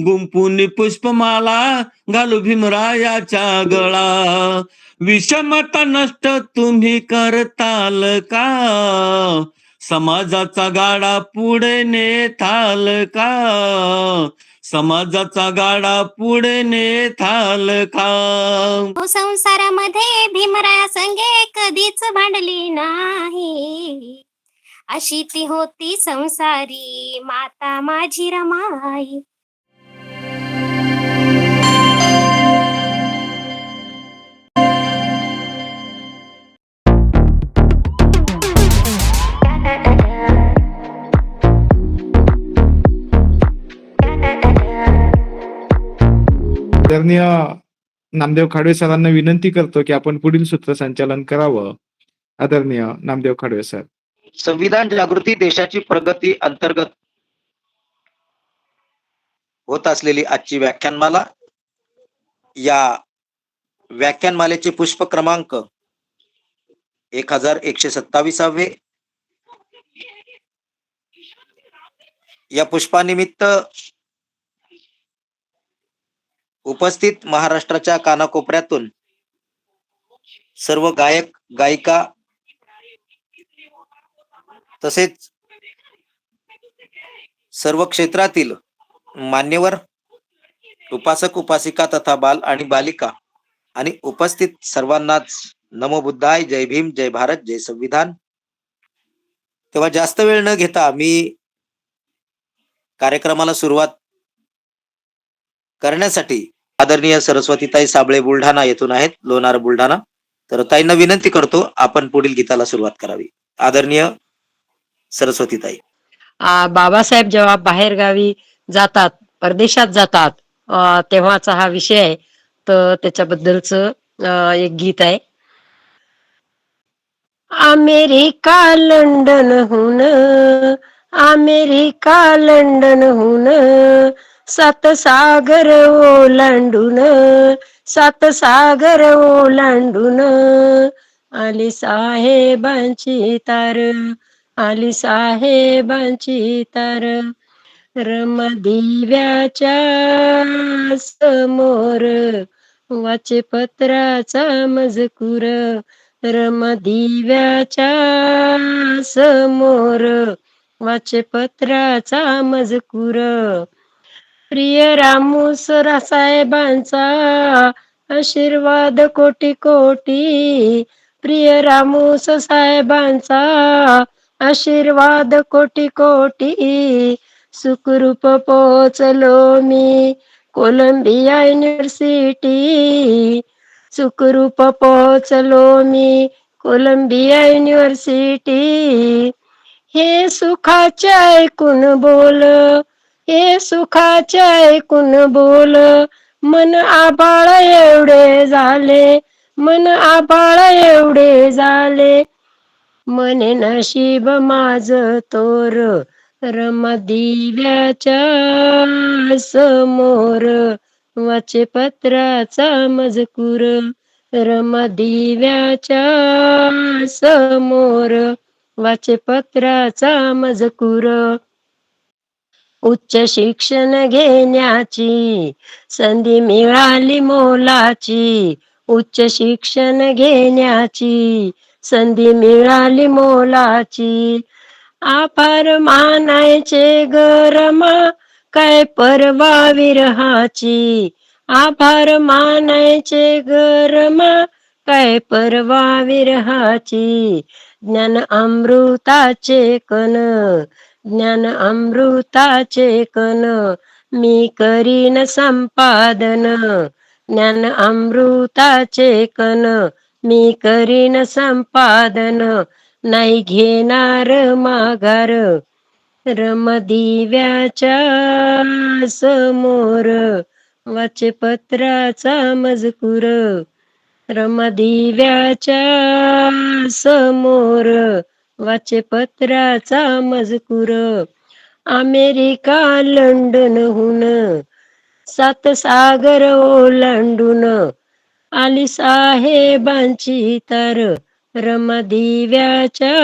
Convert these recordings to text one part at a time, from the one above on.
गुंपुनी पुष्पमाला घालू भीमरायाच्या गळा. विषमता नष्ट तुम्ही करताल का? समाजाचा गाडा पुढे नेताल का? समाजाचा गाडा पुढे नेताल का? हो संसारामध्ये भीमराया संगे कधीच भांडली नाही. अशी ती होती संसारी माता माझी रमाई. आदरणीय नामदेव खाडवे सरांना विनंती करतो की आपण पुढील सूत्रसंचालन करावं. आदरणीय नामदेव खाडवे सर. संविधान जागृती देशाची प्रगती अंतर्गत होत असलेली आजची व्याख्यानमाला. या व्याख्यानमालेचे पुष्प क्रमांक एक हजार एकशे सत्तावीसावे या पुष्पानिमित्त उपस्थित महाराष्ट्राच्या कानाकोपऱ्यातून सर्व गायक गायिका तसेच सर्व क्षेत्रातील मान्यवर उपासक उपासिका तथा बाल आणि बालिका आणि उपस्थित सर्वांनाच नमो बुद्धाय जय भीम जय भारत जय संविधान. तेव्हा जास्त वेळ न घेता मी कार्यक्रमाला सुरुवात करण्यासाठी आदरणीय सरस्वतीताई साबळे बुलढाणा येथून आहेत लोणार बुलढाणा. तर ताईंना विनंती करतो आपण पुढील गीताला सुरुवात करावी. आदरणीय सरस्वतीताई. बाबासाहेब जेव्हा बाहेर गावी जातात परदेशात जातात तेव्हाचा हा विषय आहे. तर त्याच्याबद्दलच एक गीत आहे. अमेरिका लंडनहून अमेरिका लंडनहून सात सागर ओलांडून सात सागर ओलांडून आली साहेबांची तार आली साहेबांची तार. रमदिव्याच्या समोर वाचे पत्राचा मजकूर. रमदिव्याच्या समोर वाचे पत्राचा मजकूर. प्रिय रामूस साहेबांचा आशीर्वाद कोटी कोटी प्रिय रामूस साहेबांचा आशीर्वाद कोटी कोटी सुखरूप पोचलो मी कोलंबिया युनिव्हर्सिटी सुखरूप पोचलो मी कोलंबिया युनिव्हर्सिटी हे सुखाचे ऐकून बोल हे सुखाचे ऐकून बोल. मन आबाळ एवढे झाले. मन आबाळ एवढे झाले. मने नशीब माझ तोर. रमदिव्याच्या समोर. वाचे पत्राचा मजकूर. रमदिव्याच्या समोर. वाचे पत्राचा मजकूर. उच्च शिक्षण घेण्याची संधी मिळाली मोलाची. उच्च शिक्षण घेण्याची संधी मिळाली मोलाची. आभार मानायचे गरमा काय परवा विरहाची. आभार मानायचे गरमा काय परवा विरहाची. ज्ञान अमृताचे कन ज्ञान अमृताचे कन मी करीन संपादन. ज्ञान अमृताचे कन मी करीन संपादन. नाही घेणार माघार रमदिव्याच्या समोर. वाचपत्राचा मजकूर रमदिव्याच्या समोर. वाचे पत्राचा मजकूर. अमेरिका लंडनहून सात सागर ओलांडून आली साहेबांची तर रमदिव्याच्या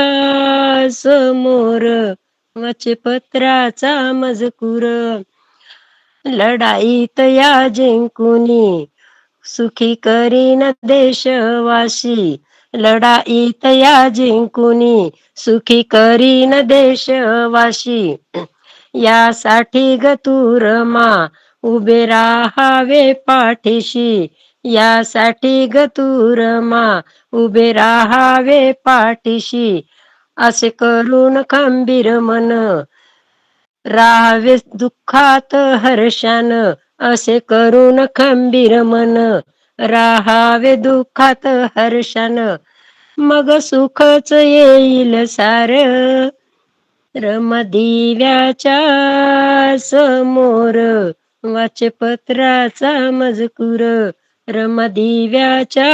समोर वाचे पत्राचा मजकूर. लढाईत या जिंकुनी सुखी करीन देशवासी. लढाईत या जिंकुनी सुखी करीन देशवासी. यासाठी गतूर मा उभे राहावे पाठीशी. यासाठी ग तुरमा उभे राहावे पाठीशी. असे करून खंबीर मन राहावे दुःखात हर्षान. असे करून खंबीर मन राहावे दुःखात हर्षान. मग सुखच येईल सार. रमदिव्याच्या समोर वाचपत्राचा मजकूर. रमदिव्याच्या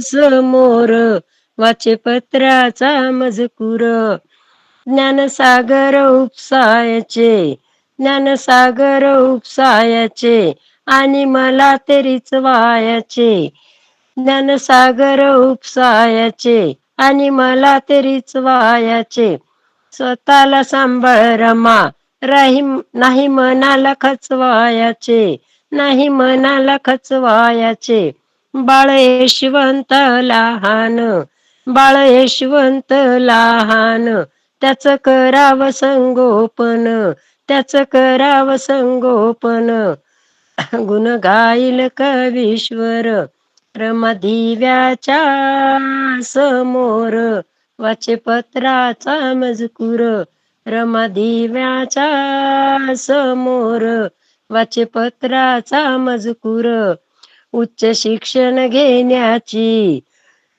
समोर वाचपत्राचा मजकूर. ज्ञानसागर उपसायचे ज्ञानसागर उपसायचे आणि मला तेरीच वायाचे ज्ञानसागर उपसायचे आणि मला तेरीच वायाचे स्वतःला सांभाळ रमा. राही नाही मनाला खचवायाचे. नाही मनाला खचवायाचे. बाळ यशवंत लहान. बाळ यशवंत लहान. त्याच करावं संगोपन. त्याच करावं संगोपन. गुण गाईल कवीश्वर रमदिव्याच्या समोर वाचे पत्राचा मजकूर रमदिव्याच्या समोर वाचे पत्राचा मजकूर. उच्च शिक्षण घेण्याची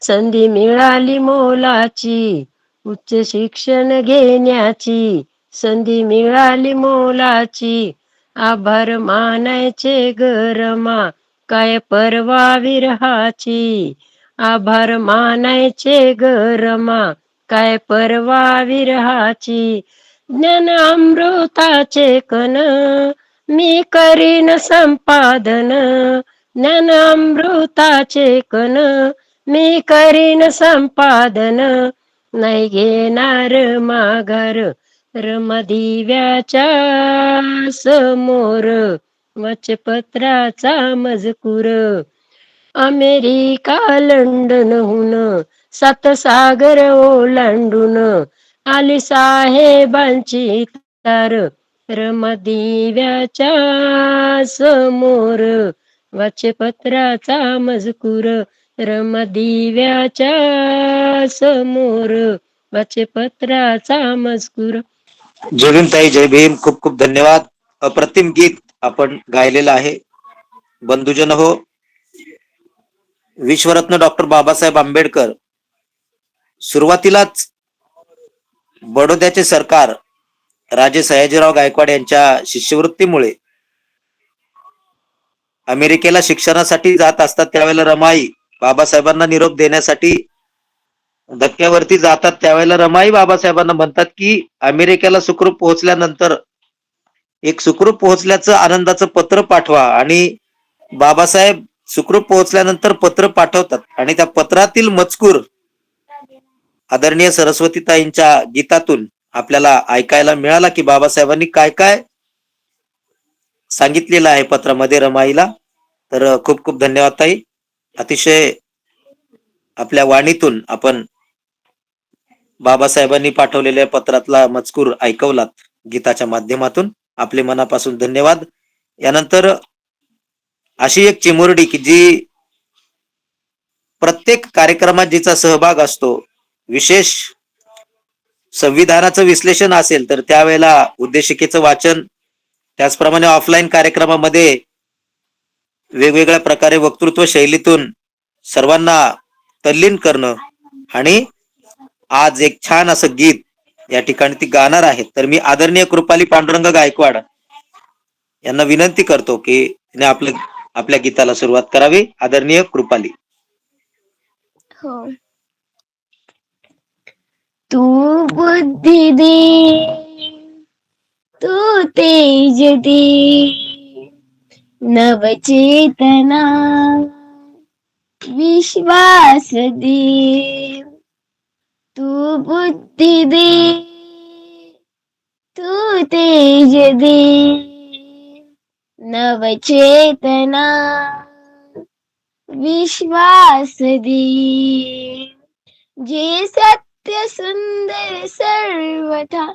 संधी मिळाली मोलाची उच्च शिक्षण घेण्याची संधी मिळाली मोलाची. आभार मानायचे गरमा काय परवा विरहाची? आभार मानायचे गरमा काय परवा विरहाची? ज्ञान अमृताचे कन मी करीन संपादन. ज्ञान अमृताचे कन मी करीन संपादन. नाही घेणार माघार रमदिव्याच्या समोर वचपत्राचा मजकूर. अमेरिका लंडनहून सात सागर ओलांडून आली साहेबांची तार. रमदिव्याच्या समोर वाचपत्राचा मजकूर. रमदिव्याच्या समोर वाचपत्राचा मजकूर. जय भीम ताई जय भीम. खूप खूप धन्यवाद. अप्रतिम गीत आपण गायलेलं आहे. बंधुजन हो. विश्वरत्न डॉक्टर बाबासाहेब आंबेडकर. सुरुवातीलाच बडोद्याचे सरकार राजे सयाजीराव गायकवाड यांच्या शिष्यवृत्तीमुळे अमेरिकेला शिक्षणासाठी जात असतात त्यावेळेला रमाई बाबासाहेबांना निरोप देण्यासाठी धक्क्यावरती जातात. त्यावेळेला रमाई बाबासाहेबांना म्हणतात की अमेरिकेला सुखरूप पोहोचल्यानंतर एक सुखरूप पोहोचल्याचं आनंदाचं पत्र पाठवा आणि बाबासाहेब सुखरूप पोहोचल्यानंतर पत्र पाठवतात. आणि त्या पत्रातील मजकूर आदरणीय सरस्वतीताईंच्या गीतातून आपल्याला ऐकायला मिळाला की बाबासाहेबांनी काय काय सांगितलेलं आहे पत्रामध्ये रमाईला. तर खूप खूप धन्यवाद ताई. अतिशय आपल्या वाणीतून आपण बाबासाहेबांनी पाठवलेल्या पत्रातला मजकूर ऐकवलात गीताच्या माध्यमातून. आपले मनापासून धन्यवाद. यानंतर अशी एक चिमुरडी की जी प्रत्येक कार्यक्रमात जिचा सहभाग असतो विशेष संविधानाचं विश्लेषण असेल तर त्यावेळेला उद्देशिकेचं वाचन त्याचप्रमाणे ऑफलाईन कार्यक्रमामध्ये वेगवेगळ्या प्रकारे वक्तृत्व शैलीतून सर्वांना तल्लीन करणं आणि आज एक छान असं गीत या ठिकाणी ती गाणार आहेत. तर मी आदरणीय कृपाली पांडुरंग गायकवाड यांना विनंती करतो की तिने आपलं आपल्या गीताला सुरुवात करावी. आदरणीय कृपाली. हो. तू बुद्धी दे तू तेज दे नवचेतना विश्वास दे. तू बुद्धी दे तू तेज दे नवचेतना विश्वास दे। जे सत्य सुंदर सर्वथा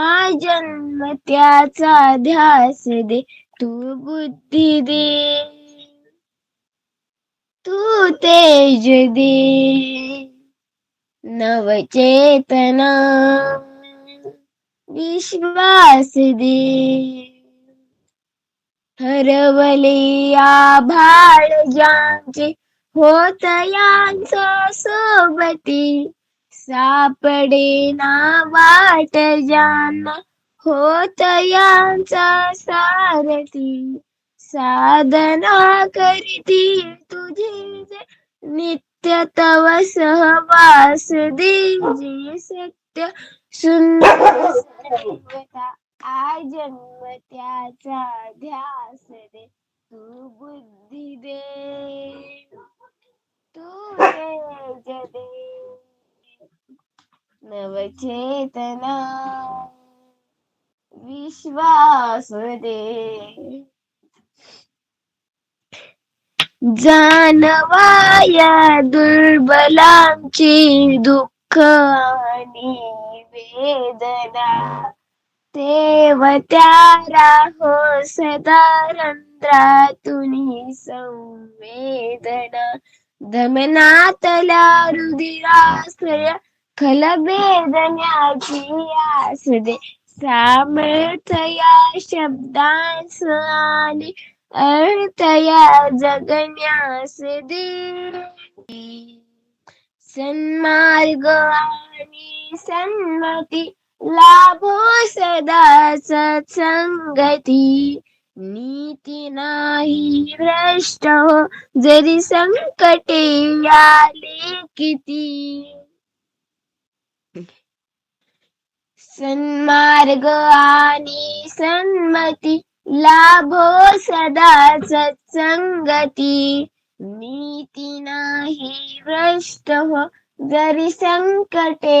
आजन्म त्याचा ध्यास दे। तू बुद्धी दे तू तेज दे। नवचेतना विश्वास दे हरवले आभाळ ज्यांचे होत यांचा सोबती सापडे ना वाट ज्यांना होत यांचा सारथी साधना करती तुझी नित सत्य तव सहवास दिवजी सत्य सुंदर सर्वथा आजन्म त्याचा ध्यास दे तू बुद्धी दे. तू तेज दे. नवचेतना विश्वास दे. जाणवाया दुर्बलांची दुःख आणि वेदना. तेव राहो हो सदा रंध्रातून संवेदना. दमनातला रुधिराश्रय खलबेदन्याची आस आसदे सामर्थ्य शब्दांस आणि अर्थ या जगण्यास दे सन्मार्ग आणि सन्मती लाभो सदा सत्संगती नीती नाही भ्रष्ट हो जरी संकटे आले किती सन्मार्ग आणि सन्मती लाभो सदा सत्संगती। नीती नाही भ्रष्ट हो जरी संकटे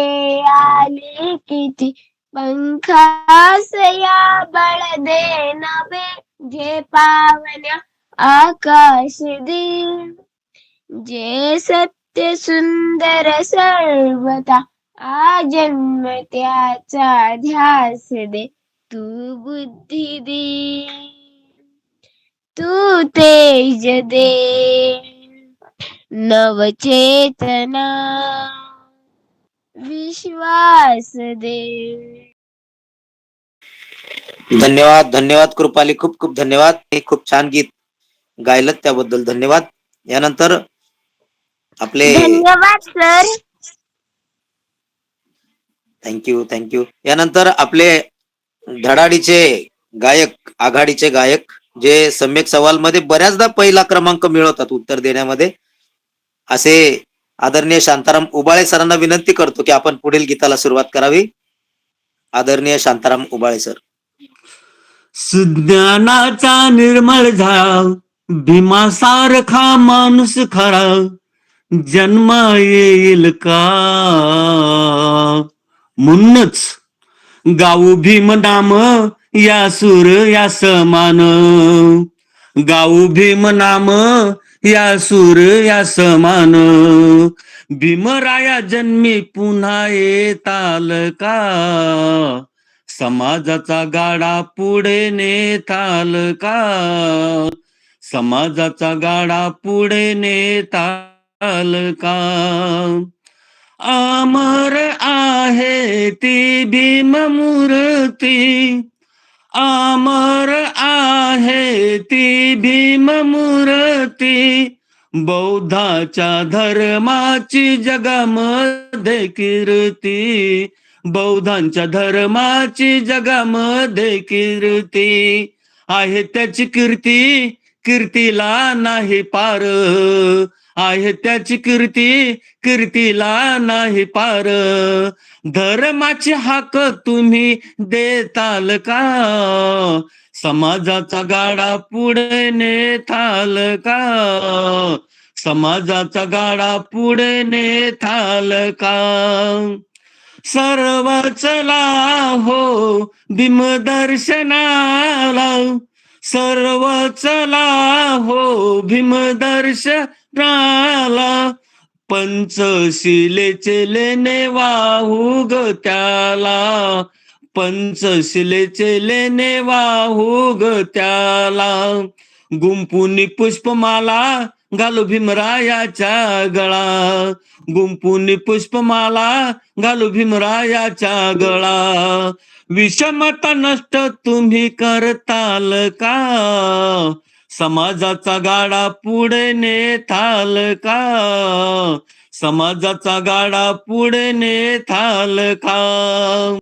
आले किती पंखास या बळ दे नवे जे पावन्या आकाश दे जे सत्य सुंदर सर्वता आजन्म त्याचा ध्यास दे। तू बुद्धी दे तू तेज दे नवचेतना विश्वास दे. धन्यवाद धन्यवाद कृपाली खूप खूप धन्यवाद. हे खूप छान गीत गायलं त्याबद्दल धन्यवाद. यानंतर आपले धन्यवाद सर. थँक्यू थँक्यू यानंतर आपले धडाडीचे गायक आघाडीचे गायक जे सम्यक सवाल मध्ये बऱ्याचदा पहिला क्रमांक मिळवतात उत्तर देण्यामध्ये असे आदरणीय शांताराम उबाळे सरांना विनंती करतो की आपण पुढील गीताला सुरुवात करावी. आदरणीय शांताराम उबाळे सर. सुज्ञानाचा निर्मळ झाला भीमासारखा माणूस खरा जन्म येईल का? म्हणूनच गाऊ भीम नाम या सूर या समान. गाऊ भीम नाम या सूर या समान. भीमराया जन्मी पुन्हा येताल का समाजाचा गाडा पुढे नेताल का समाजाचा गाडा पुढे नेताल का अमर आहे ती भीम मूर्ती. अमर आहे ती भीम मूर्ती. बौद्धाच्या धर्माची जगामध्ये कीर्ती. बौद्धांच्या धर्माची जगामध्ये कीर्ती. आहे त्याची कीर्ती कीर्तीला नाही पार. आहे त्याची कीर्ती कीर्तीला नाही पार. धर्माची हाक तुम्ही देताल का? समाजाचा गाडा पुढे नेताल का? समाजाचा गाडा पुढे नेताल का? सर्व चला हो भीमदर्शनाला सर्व चला हो भीमदर्शनाला पंचशिलेचे लेणे वाहू ग त्याला. पंचशिलेचे लेणे वाहू ग त्याला. गुंपुनी पुष्पमाला घालू भीमरायाच्या गळा. गुंपुनी पुष्पमाला घालू भीमरायाच्या गळा. विषमता नष्ट तुम्ही करताल का? समाजाचा गाडा पुढे नेथाल का? समाजाचा गाडा पुढे नेथाल का?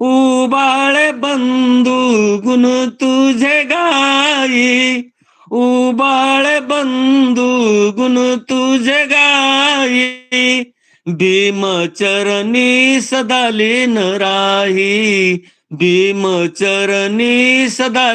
उबाळे बंधू गुण तुझे गाई उबाळे बंधू गुण तुझे गाई भीमचरणी सदा लीन राही भीमचरणी सदा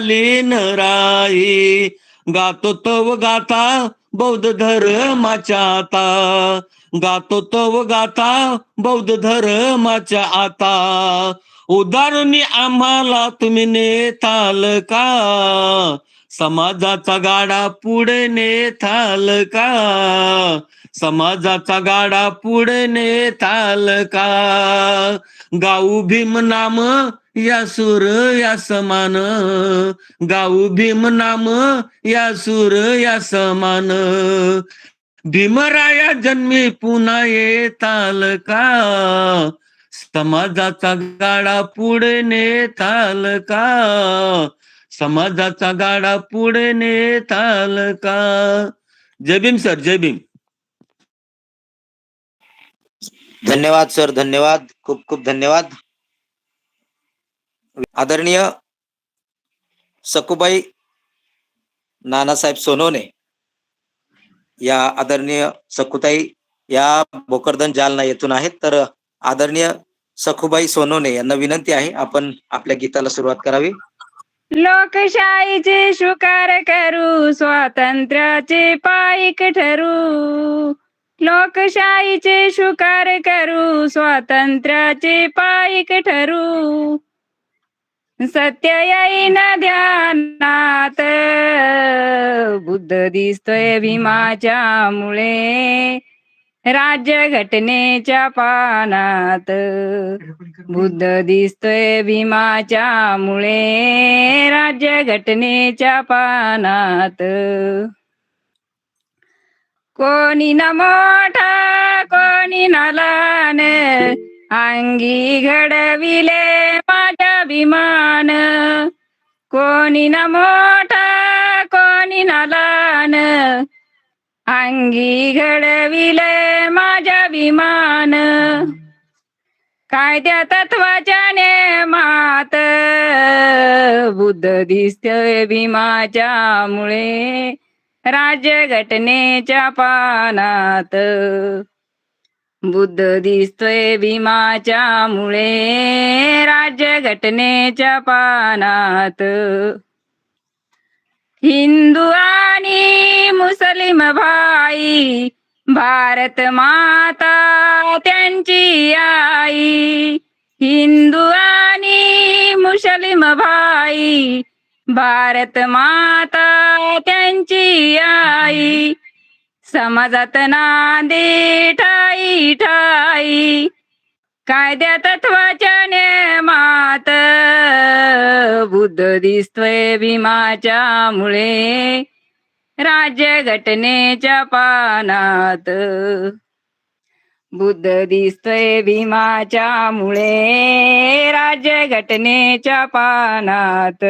राही. गातो तव गाता बौद्ध धर्माच्या आता. गातो तव गाता बौद्ध धर्माच्या आता. उदाहरणी आम्हाला तुम्ही नेताल का? समाजाचा गाडा पुढे नेताल का? समाजाचा गाडा पुढे नेताल का? गाऊ भीम नाम या सुर या समान. गाऊ भीम नाम या सुर या समान. भीमराया जन्मी पुन्हा येताल का? समाजाचा गाडा पुढे नेताल का? समाजाचा गाडा पुढे नेताल का? जय भीम सर जय भीम. धन्यवाद सर धन्यवाद खूप खूप धन्यवाद. आदरणीय सकुबाई नानासाहेब सोनवणे या आदरणीय सकुताई या भोकरदन जालना येथून आहेत. तर आदरणीय सखुबाई सोनवणे यांना विनंती आहे आपण आपल्या गीताला सुरुवात करावी. लोकशाहीचे शुकार करू स्वातंत्र्याचे पायिक ठरू. लोकशाहीचे शुकार करू स्वातंत्र्याचे पायिक ठरू. सत्य येईन ध्यानात बुद्ध दिसतोय भीमाच्या मुळे. राज्य घटनेच्या पानात बुद्ध दिसतोय भीमाच्या मुळे राज्य घटनेच्या पानात कोणी ना मोठा कोणी न लहान अंगी घडविले माझ्या विमान कोणी ना मोठा कोणी न लहान अंगी घडविले माझ्या विमान कायद्या तत्वाच्या नेमात बुद्ध दिसतोय भीमाच्या मुळे राज्य घटनेच्या पानात. बुद्ध दिसतोय भीमाच्या मुळे राज्य घटनेच्या पानात. हिंदू आणि मुस्लिम भाई भारत माता त्यांची आई. हिंदू आणि मुस्लिम भाई भारत माता त्यांची आई. समाजात नांदे ठाई ठाई कायद्या तत्वाच्या नेमात? बुद्ध दिसतोय भीमाच्या मुळे राज्य घटनेच्या पानात. बुद्ध दिसतोय भीमाच्या मुळे राज्य घटनेच्या पानात.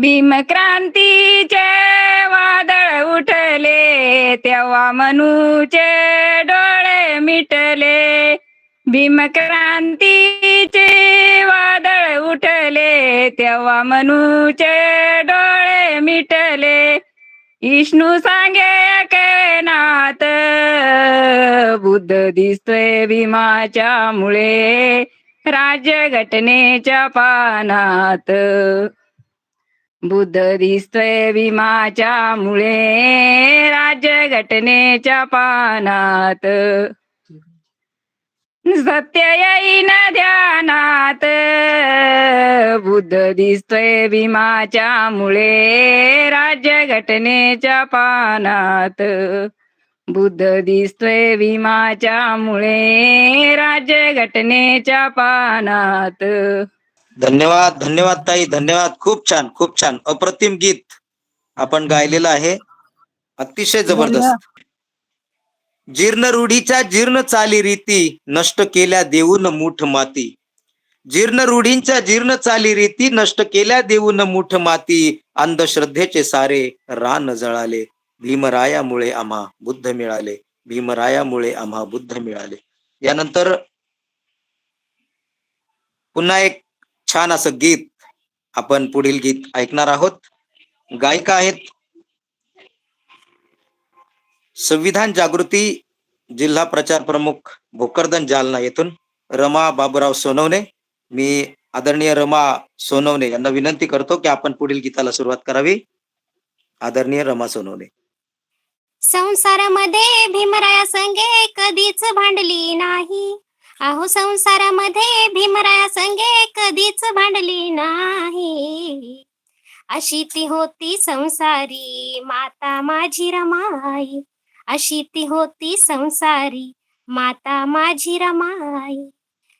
भीमक्रांतीचे वादळ उठले तेव्हा मनूचे डोळे मिटले. भीमक्रांतीचे वादळ उठले तेव्हा मनूचे डोळे मिटले. विष्णू सांगे केनात बुद्ध दिसतोय भीमाच्या मुळे राज्य घटनेच्या पानात. बुद्ध दिसतोय भीमाच्या मुळे राज्य घटनेच्या पानात. सत्य येईन ध्यानात. बुद्ध दिसतोय भीमाच्या मुळे राज्य घटनेच्या पानात. बुद्ध दिसतोय भीमाच्या मुळे राज्य घटनेच्या पानात. धन्यवाद धन्यवाद ताई धन्यवाद. खूप छान खूप छान. अप्रतिम गीत आपण गायलेलं आहे. अतिशय जबरदस्त. जीर्ण रूढीच्या जीर्ण चाली रीती नष्ट केल्या देऊन मूठ माती. जीर्ण रूढींच्या जीर्ण चाली रीती नष्ट केल्या देऊन मूठ माती. अंधश्रद्धेचे सारे रान जळाले. भीमरायामुळे आम्हा बुद्ध मिळाले. भीमरायामुळे आम्हा बुद्ध मिळाले. यानंतर पुन्हा एक छान असं गीत आपण पुढील गीत ऐकणार आहोत. गायिका आहेत संविधान जागृती जिल्हा प्रचार प्रमुख भोकरदन जालना येथून रमा बाबूराव सोनवणे. मी आदरणीय रमा सोनवणे यांना विनंती करतो की आपण पुढील गीताला सुरुवात करावी. आदरणीय रमा सोनवणे. संसारामध्ये भीमराया संगे कधीच भांडली नाही. अहो संसारामध्ये भीमराया संगे कधीच भांडली नाही. अशी ती होती संसारी माता माझी रमाई. अशी ती होती संसारी माता माझी रमाई.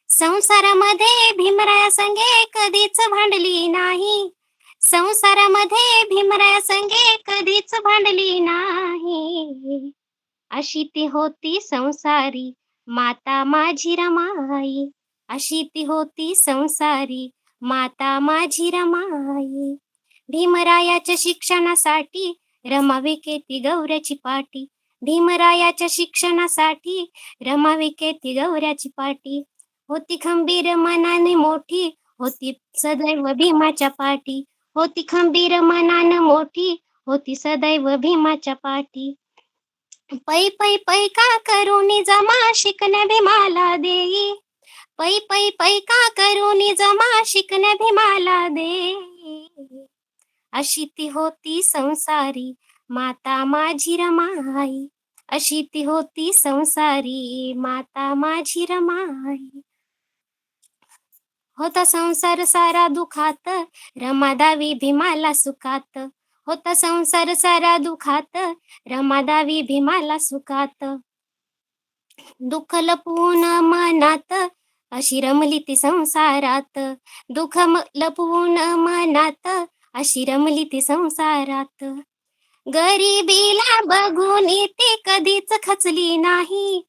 संसारामध्ये भीमराया संगे कधीच भांडली नाही. संसारामध्ये भीमराया संगे कधीच भांडली नाही. अशी ती होती संसारी माता माझी रमाई. अशी ती होती संसारी. माता माझी रमाई. भीमरायाच्या शिक्षणासाठी रमावे केती गौऱ्याची पाटी. भीमरायाच्या शिक्षणासाठी रमावे केती गौऱ्याची पाटी. होती खंबीर मनाने मोठी. होती सदैव भीमाच्या पाठी होती खंबीर मनानं मोठी. होती सदैव भीमाच्या पाठी पै पै पै का करुणी जमा शिकण्या भीमाला देई? पै पै पै का करुणी जमा शिकण्या भीमाला दे अशी ती होती संसारी माता माझी रमाई. अशी ती होती संसारी माता माझी रमाई. होता संसार सारा दुखात रमादावी भीमाला सुखात. होता संसार सारा दुखात. रमादावी भीमाला सुखात. दुःख लपवून मनात अशी रमली ती संसारात. दुःख लपवून मनात अशी रमली ती संसारात. गरिबीला बघून ते कधीच खचली नाही.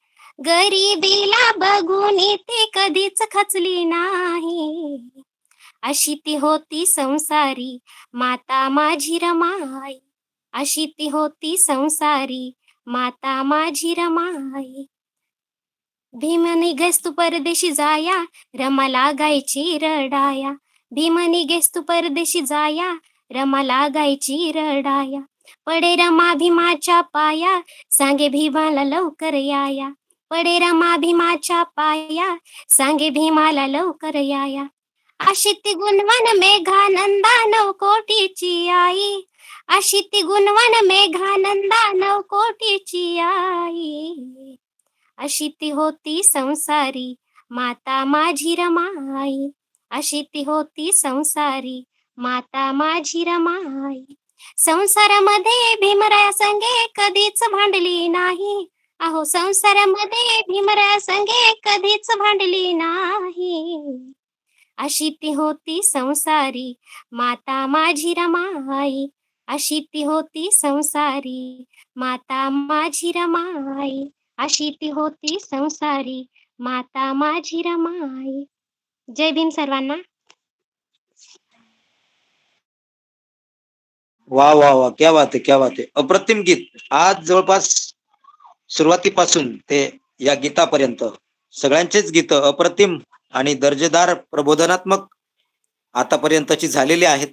गरिबीला बघून ते कधीच खचली नाही. अशी ती होती संसारी माता माझी रमाई. अशी ती होती संसारी माता माझी रमाई. भीम निघेस तू परदेशी जाया रमा लागायची रडाया. भीम निघेस तू परदेशी जाया रमा लागायची रडाया. पडे रमा भीमाच्या पाया सांगे भीमाला लवकर याया. पडे रमा भीमाच्या पाया सांगे भीमाला लवकर याया. अशी ती गुणवान मेघानंदा नव कोटीची आई. अशी ती गुणवान मेघानंदा नव कोटीची आई. अशी ती होती संसारी माता माझी रमाई. अशी ती होती संसारी माता माझी रमाई. संसारामध्ये भीमराया संगे कधीच भांडली नाही. अहो संसारामध्ये भीमराया संगे कधीच भांडली नाही. अशी ती होती संसारी. माता माझी रमाई अशी ती होती संसारी. माता माझी रमाई अशी ती होती संसारी. माता माझी रमाई. जय भीम सर्वांना. वा वा वा क्या बात आहे क्या बात आहे. अप्रतिम गीत. आज जवळपास सुरुवातीपासून ते या गीतापर्यंत सगळ्यांचेच गीत अप्रतिम आणि दर्जेदार प्रबोधनात्मक आतापर्यंतची झालेली आहेत.